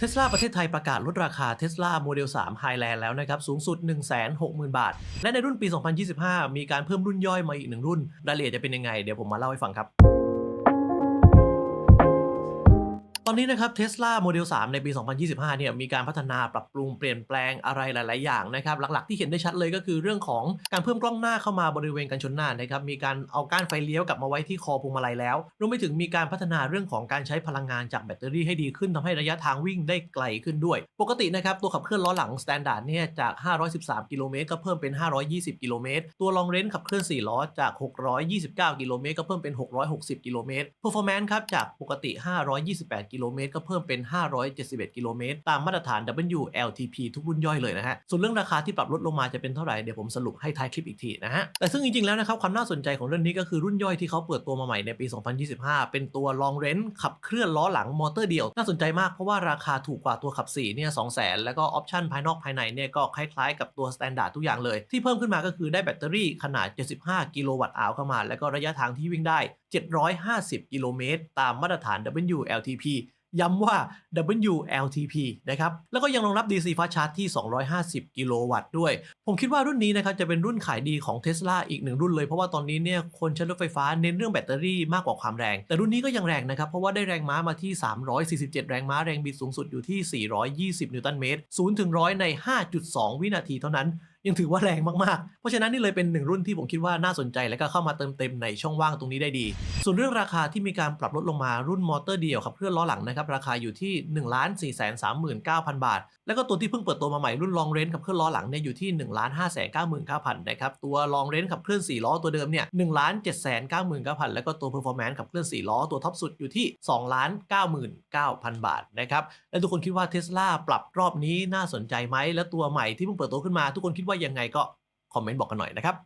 เทสลาประเทศไทยประกาศลดราคาเทสลาโมเดล3 Highland แล้วนะครับ สูงสุด 160,000 บาท และในรุ่นปี 2025 มีการเพิ่มรุ่นย่อยมาอีกหนึ่งรุ่น รายละเอียดจะเป็นยังไง เดี๋ยวผมมาเล่าให้ฟังครับ อนนี้นะครับ Tesla Model 3 ในปี 2025 เนี่ยมีการพัฒนาปรับปรุงเปลี่ยนแปลงอะไรหลาย ๆ อย่างนะครับ หลัก ๆ ที่เห็นได้ชัดเลยก็คือเรื่องของการเพิ่มกล้องหน้าเข้ามาบริเวณกันชนหน้านะครับ มีการเอาก้านไฟเลี้ยวกลับมาไว้ที่คอพวงมาลัยแล้ว รวมไปถึงมีการพัฒนาเรื่องของการใช้พลังงานจากแบตเตอรี่ให้ดีขึ้นทำให้ระยะทางวิ่งได้ไกลขึ้นด้วย ปกตินะครับตัวขับเคลื่อนล้อหลัง Standard เนี่ยจาก 513 กิโลเมตรก็เพิ่มเป็น 520 กิโลเมตร ตัวลองเรนขับเคลื่อน 4 ล้อจาก 629 กิโลเมตรก็เพิ่มเป็น 660 กิโลเมตร Performance ครับจากปกติ 528กิโลเมตรก็เพิ่มเป็น 571 กิโลเมตรตามมาตรฐาน WLTP ทุกรุ่นย่อยเลยนะฮะ ส่วนเรื่องราคาที่ปรับลดลงมาจะเป็นเท่าไหร่ เดี๋ยวผมสรุปให้ท้ายคลิปอีกทีนะฮะ แต่ซึ่งจริง ๆ แล้วนะครับ ความน่าสนใจของเรื่องนี้ก็คือรุ่นย่อยที่เขาเปิดตัวมาใหม่ในปี 2025 เป็นตัว Long Range ขับเคลื่อนล้อหลังมอเตอร์เดียว น่าสนใจมากเพราะว่าราคาถูกกว่าตัวขับ4เนี่ย200,000 แล้วก็ออปชันภายนอกภายในเนี่ยก็คล้ายๆ กับตัว Standard ทุกอย่างเลย ที่เพิ่มขึ้นมาก็คือได้แบตเตอรี่ขนาด 75 กิโลวัตต์อาวเข้ามา แล้วก็ระยะทางที่วิ่งได้750 กิโลเมตร ตามมาตรฐาน WLTP ย้ำว่า WLTP นะครับ แล้วก็ยังรองรับ DC Fast Charge ที่ 250 กิโลวัตต์ด้วย ผมคิดว่ารุ่นนี้นะครับจะเป็นรุ่นขายดีของ Tesla อีกหนึ่งรุ่นเลย เพราะว่าตอนนี้เนี่ยคนใช้รถไฟฟ้าเน้นเรื่องแบตเตอรี่มากกว่าความแรง แต่รุ่นนี้ก็ยังแรงนะครับ เพราะว่าได้แรงม้ามาที่ 347 แรงม้าแรงบิดสูงสุดอยู่ที่ 420 นิวตันเมตร 0 ถึง 100 ใน 5.2 วินาทีเท่านั้นยังถือว่าแรงมากๆ เพราะฉะนั้นนี่เลยเป็นหนึ่งรุ่นที่ผมคิดว่าน่าสนใจและก็เข้ามาเติมเต็มในช่องว่างตรงนี้ได้ดี ส่วนเรื่องราคาที่มีการปรับลดลงมารุ่นมอเตอร์เดียวขับเคลื่อนล้อหลังนะครับราคาอยู่ที่1 4 3 9 0 0 0 บาท แล้วก็ตัวที่เพิ่งเปิดตัวมาใหม่รุ่นลองเรนขับเคลื่อนล้อหลังเนี่ยอยู่ที่ 1 5 9 9 0 0 0นะครับตัวลองเรนขับเคลื่อน4ล้อตัวเดิมเนี่ย1 7 9 9 0 0 0แล้วก็ตัว performance ขับเคลื่อน4ล้อตัวท็อปสุดอยู่ที่ 2 99,000 บาทนะครับแล้วทุกคนคิดว่าเท s l a ปรับรอบนี้น่าสนใจไหมและตัวใหม่ที่เพิ่งเปิดตัวขึ้นมาทุกคนคิดว่ายังไงก็คอมเมนต์บอกกันหน่อยนะครับ